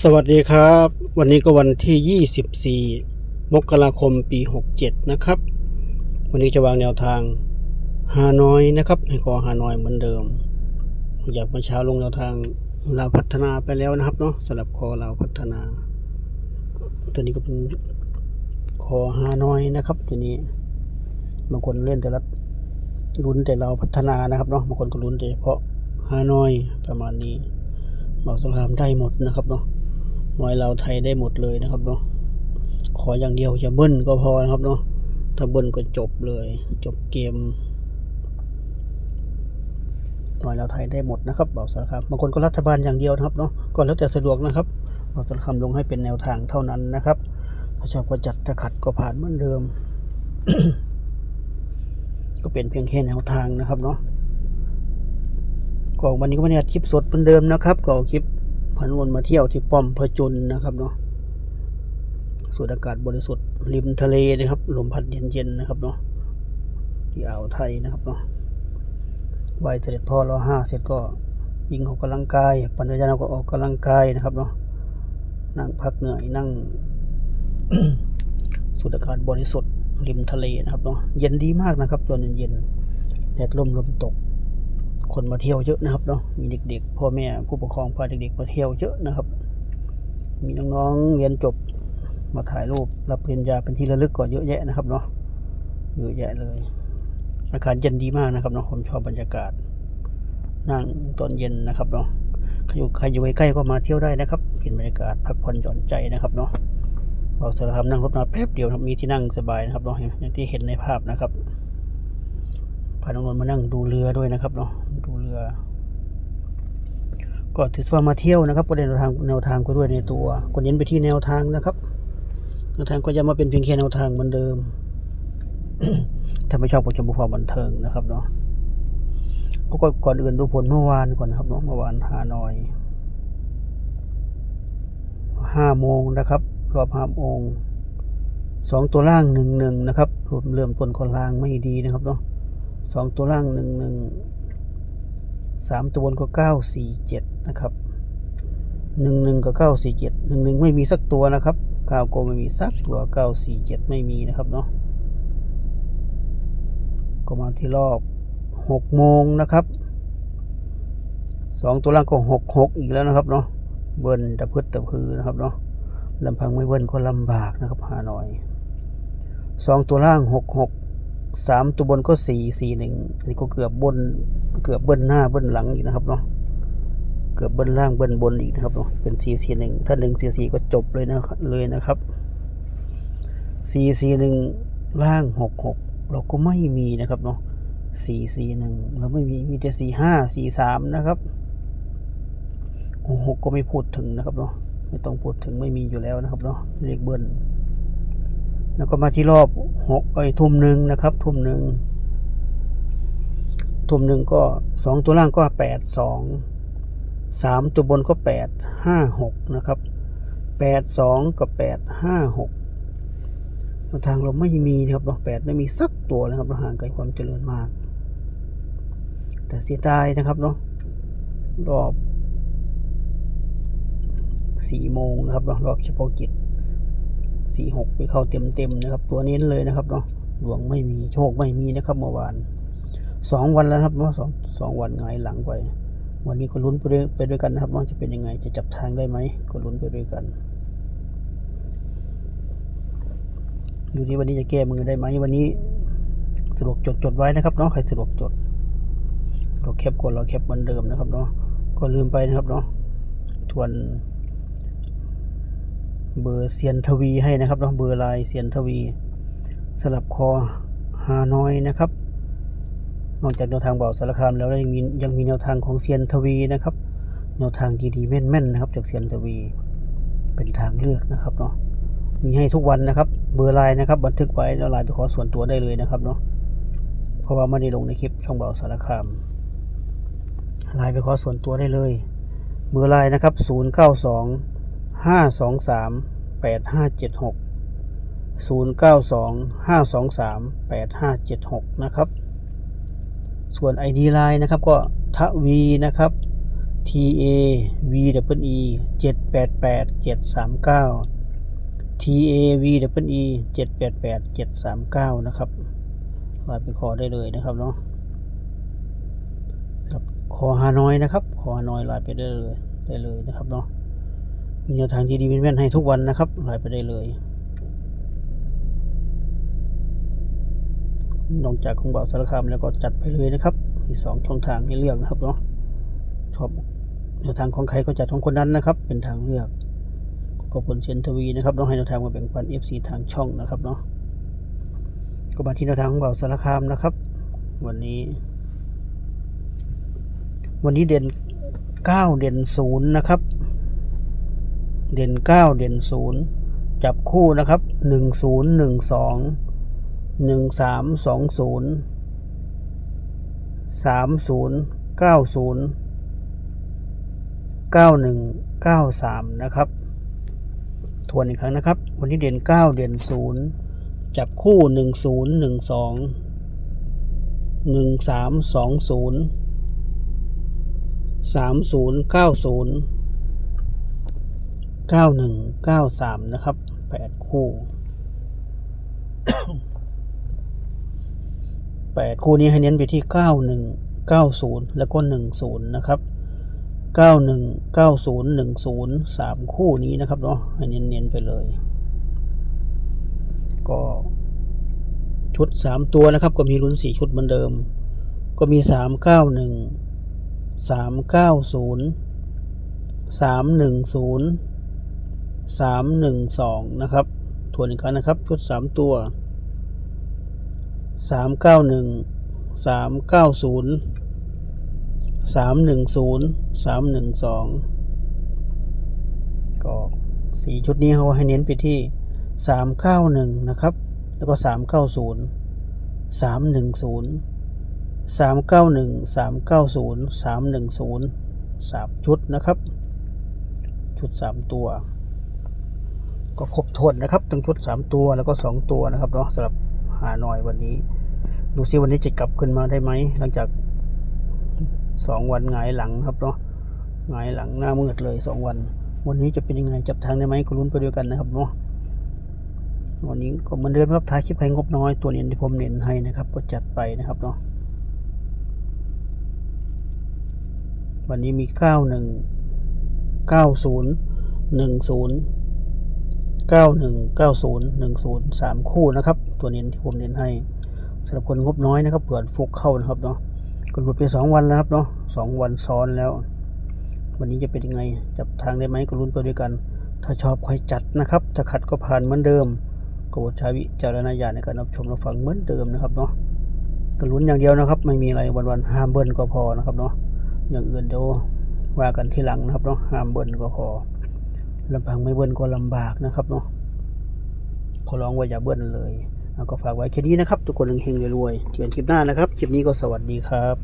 สวัสดีครับ วันนี้ก็วันที่ 24 มกราคมปี 67 นะครับ วันนี้จะวางแนวทางฮานอยนะครับ ให้กอฮานอยเหมือนเดิม อยากมื่อเช้าลงแนวทางลาวพัฒนาไปแล้วนะครับเนาะสำหรับคอลาวพัฒนา ตัวนี้ก็เป็นคอฮานอยนะครับ ตัวนี้บางคนเล่นแต่ละลุ้นแต่เราวพัฒนานะครับเนาะบางคนก็ลุ้นแต่เฉพาะฮานอยประมาณนี้บอกสงครามได้หมดนะครับเนาะ มวยเราไทยได้หมดเลยนะครับเนาะขออย่างเดียวจะเบิ้ลก็พอนะครับเนาะถ้าเบิ้ลก็จบเลย จบเกมมวยเราไทยได้หมดนะครับบอกสารคามบางคนก็รัฐบาลอย่างเดียวนะครับเนาะก็แล้วแต่สะดวกนะครับบอกสารคามลงให้เป็นแนวทางเท่านั้นนะครับถ้าชอบก็จัดถ้าขัดก็ผ่านเหมือนเดิม ก็เป็นเพียงแค่แนวทางนะครับเนาะก็วันนี้ก็ไม่ได้อัดคลิปสดเหมือนเดิมนะครับก็คลิป พันวนมาเที่ยวที่ป้อมพระจุนนะครับเนาะสูดอากาศบริสุทธิ์ริมทะเลนะครับ ลมพัดเย็นๆนะครับเนาะที่อ่าวไทยนะครับเนาะไหวเสด็จพ่อรอห้าเสร็จก็ยิงออกกำลังกาย ปัญญาเราก็ออกกำลังกายนะครับเนาะนั่งพักเหนื่อยนั่งสูดอากาศบริสุทธิ์ริมทะเลนะครับเนาะเย็นดีมากนะครับตอนเย็นๆแดดลมลมตก คนมาเที่ยวเยอะนะครับเนาะมีเด็กๆพ่อแม่ผู้ปกครองพาเด็กๆมาเที่ยวเยอะนะครับ มีน้องๆเรียนจบมาถ่ายรูปรับปริญญาเป็นที่ระลึกก็เยอะแยะนะครับเนาะเยอะแยะเลย อากาศเย็นดีมากนะครับเนาะผมชอบบรรยากาศ นั่งตอนเย็นนะครับเนาะใครอยู่ใครอยู่ใกล้ๆก็มาเที่ยวได้นะครับเห็นบรรยากาศพักผ่อนหย่อนใจนะครับเนาะบอกสารคามนั่งรถมาแป๊บเดียวนะมีที่นั่งสบายนะครับเนาะอย่างที่เห็นในภาพนะครับ พาน้องนนท์มานั่งดูเรือด้วยนะครับเนาะดูเรือ ก็ถือว่ามาเที่ยวนะครับก็ได้แนวทางแนวทางก็ด้วยในตัวก็เน้นไปที่แนวทางนะครับแนวทางก็จะมาเป็นเพียงแค่แนวทางเหมือนเดิมถ้าไม่ชอบก็จะบุพอบันเทิงนะครับเนาะก็ก่อนอื่นดูผลเมื่อวานก่อนนะครับเนาะเมื่อวานฮานอยห้าโมงนะครับ รอบห้าโมงสองตัวล่างหนึ่งหนึ่งนะครับรวมเริ่มต้นคนล่างไม่ดีนะครับเนาะ สองตัวล่างหนึ่งหนึ่งสามตัวบนก็เก้าสี่เจ็ดนะครับหนึ่งหนึ่งกับเก้าสี่เจ็ดหนึ่งหนึ่งไม่มีสักตัวนะครับเก้าโกไม่มีสักตัวเก้าสี่เจ็ดไม่มีนะครับเนาะก็มาที่รอบหกโมงนะครับสองตัวล่างก็หกหกอีกแล้วนะครับเนาะเบิ้ลตะพึดตะพือนะครับเนาะลำพังไม่เบิ้ลก็ลำบากนะครับหาหน่อยสองตัวล่างหกหก สามตัวบนก็สี่สี่หนึ่งอันนี้ก็เกือบบนเกือบเบิ้ลหน้าเบิ้ลหลังอีกนะครับเนาะเกือบเบิ้ลล่างเบิ้ลบนอีกนะครับเนาะเป็นสี่สี่หนึ่งถ้าหนึ่งสี่สี่ก็จบเลยนะเลยนะครับสี่สี่หนึ่งล่างหกหกเราก็ไม่มีนะครับเนาะสี่สี่หนึ่งเราไม่มีมีแต่สี่ห้าสี่สามนะครับหกหกก็ไม่พูดถึงนะครับเนาะไม่ต้องพูดถึงไม่มีอยู่แล้วนะครับเนาะเลขเบิ้ล แล้วก็มาที่รอบหกไอ้ทุ่มหนึ่งนะครับ ทุ่มหนึ่งทุ่มหนึ่งก็สองตัวล่างก็แปดสองสามตัวบนก็แปดห้าหกนะครับแปดสองกับแปดห้าหกทางเราไม่มีนะครับเนาะแปดไม่มีสักตัวนะครับเราห่างไกลความเจริญมาก แต่เสียดายนะครับเนาะรอบสี่โมงนะครับเนาะรอบเฉพาะกิจ สี่หกไปเข้าเต็มเต็มๆนะครับ ตัวนี้เลยนะครับเนาะดวงไม่มีโชคไม่มีนะครับเมื่อวานสองวันแล้วครับเนาะสองสองวันหงหลังไป วันนี้ก็ลุ้นไปด้วยไปด้วยกันนะครับว่าจะเป็นยังไงจะจับทางได้ไหมก็ลุ้นไปด้วยกันอยู่ที่วันนี้จะแก้มือได้ไหมวันนี้สะดวกจดจดไว้นะครับเนาะใครสะดวกจดสะดวกแคปกดเราแคปเหมือนเดิมนะครับเนาะก็ลืมไปนะครับเนาะทวน เบอร์เซียนทวีให้นะครับเนาะเบอร์ลายเซียนทวี สลับคอฮานอยนะครับ นอกจากแนวทางเบาสารคามแล้วยังมียังมีแนวทางของเซียนทวีนะครับ แนวทางดีๆแม่นๆนะครับ จากเซียนทวี เป็นทางเลือกนะครับเนาะมีให้ทุกวันนะครับ เบอร์ไลน์นะครับ บันทึกไว้แล้วไลน์ไปขอส่วนตัวได้เลยนะครับเนาะเพราะว่าไม่ได้ลงในคลิปช่องเบาสารคามไลน์ไปขอส่วนตัวได้เลย เบอร์ไลน์นะครับ 092 ห้าสองสามแปดห้าเจ็ดหกศูนย์เก้าสองห้าสองสามแปดห้าเจ็ดหกนะครับ ส่วน ID Line นะครับก็ทวีนะครับ T A V W E เจ็ดแปดแปดเจ็ดสามเก้า T A V W E เจ็ดแปดแปดเจ็ดสามเก้านะครับไลน์ไปขอได้เลยนะครับเนาะครับขอฮานอยนะครับ ขอฮานอยไลน์ไปได้เลยได้เลยนะครับเนาะ มีแนวทางที่ดีแม่นให้ทุกวันนะครับไลน์ไปได้เลย นอกจากของเบาสารคามแล้วก็จัดไปเลยนะครับ มีสองช่องทางให้เลือกนะครับเนาะชอบแนวทางของใครก็จัดของคนนั้นนะครับ เป็นทางเลือกก็ผลเชนทวีนะครับน้องให้แนวทางมาแบ่งปัน FC ทางช่องนะครับเนาะก็มาที่แนวทางของเบาสารคามนะครับ วันนี้ วันนี้เด่น9 เด่น0นะครับ เด่น 9 เด่น 0 จับคู่นะครับ 1012หนึ่งสามสองศูนย์สามศูนย์เก้าศูนย์เก้าหนึ่งเก้าสามนะครับ ทวนอีกครั้งนะครับ วันนี้เด่นเก้าเด่นศูนย์จับคู่หนึ่งศูนย์หนึ่งสอง หนึ่งสามสองศูนย์สามศูนย์เก้าหนึ่งเก้าสามนะครับแปดคู่แปดคู่นี้ให้เน้นไปที่เก้าหนึ่งเก้าศูนย์แล้วก็หนึ่งศูนย์นะครับเก้าหนึ่งเก้าศูนย์หนึ่งศูนย์สามคู่นี้นะครับเนาะให้เน้นๆไปเลย ก็ชุดสามตัวนะครับ ก็มีลุ้นสี่ชุดเหมือนเดิม ก็มีสาม เก้าหนึ่งสามหนึ่งสองนะครับทวนอีกครั้งนะครับ ชุดสามตัวสามเก้าหนึ่งสามเก้าศูนย์สามหนึ่งศูนย์สามหนึ่งสองก็สีชุดนี้เขาให้เน้นไปที่สามเก้าหนึ่งนะครับ แล้วก็สามเก้าศูนย์สามหนึ่งศูนย์สามเก้าหนึ่งสามเก้าศูนย์สามหนึ่งศูนย์สามชุดนะครับ ชุดสามตัว ก็ครบถ้วนนะครับทั้งชุดสามตัวแล้วก็สองตัวนะครับเนาะสำหรับหาหน่อยวันนี้ ดูซิวันนี้จะกลับขึ้นมาได้ไหมหลังจากสองวันหงายหลังครับเนาะหงายหลังหน้ามืดเลยสองวัน วันนี้จะเป็นยังไงจับทางได้ไหมก็ลุ้นไปด้วยกันนะครับเนาะวันนี้ก็เหมือนเดิมครับท้ายคลิปให้งบน้อยตัวเน้นที่ผมเน้นให้นะครับ ก็จัดไปนะครับเนาะวันนี้มีเก้า หนึ่งเก้าศูนย์หนึ่งศูนย์เก้าหนึ่งเก้าศูนย์หนึ่งศูนย์สามคู่นะครับ ตัวเน้นที่ผมเน้นให้สำหรับคนงบน้อยนะครับเปิดฟุกเข้านะครับเนาะก็หลุดไปสองวันแล้วครับเนาะสองวันซ้อนแล้ว วันนี้จะเป็นยังไงจับทางได้ไหมก็ลุ้นไปด้วยกัน ถ้าชอบค่อยจัดนะครับ ถ้าขัดก็ผ่านเหมือนเดิมก็โปรดใช้วิจารณญาณในการรับชมรับฟังเหมือนเดิมนะครับเนาะก็ลุ้นอย่างเดียวนะครับ ไม่มีอะไรวันๆห้ามเบิ้ลก็พอนะครับเนาะอย่างอื่นเดี๋ยวว่ากันทีหลังนะครับเนาะห้ามเบิ้ลก็พอ ลำพังไม่เบิ้ลก็ลำบากนะครับเนาะขอร้องว่าอย่าเบิ้ลเลยเอาก็ฝากไว้แค่นี้นะครับ ทุกคนเฮงๆรวยๆเจอกันคลิปหน้านะครับ คลิปนี้ก็สวัสดีครับ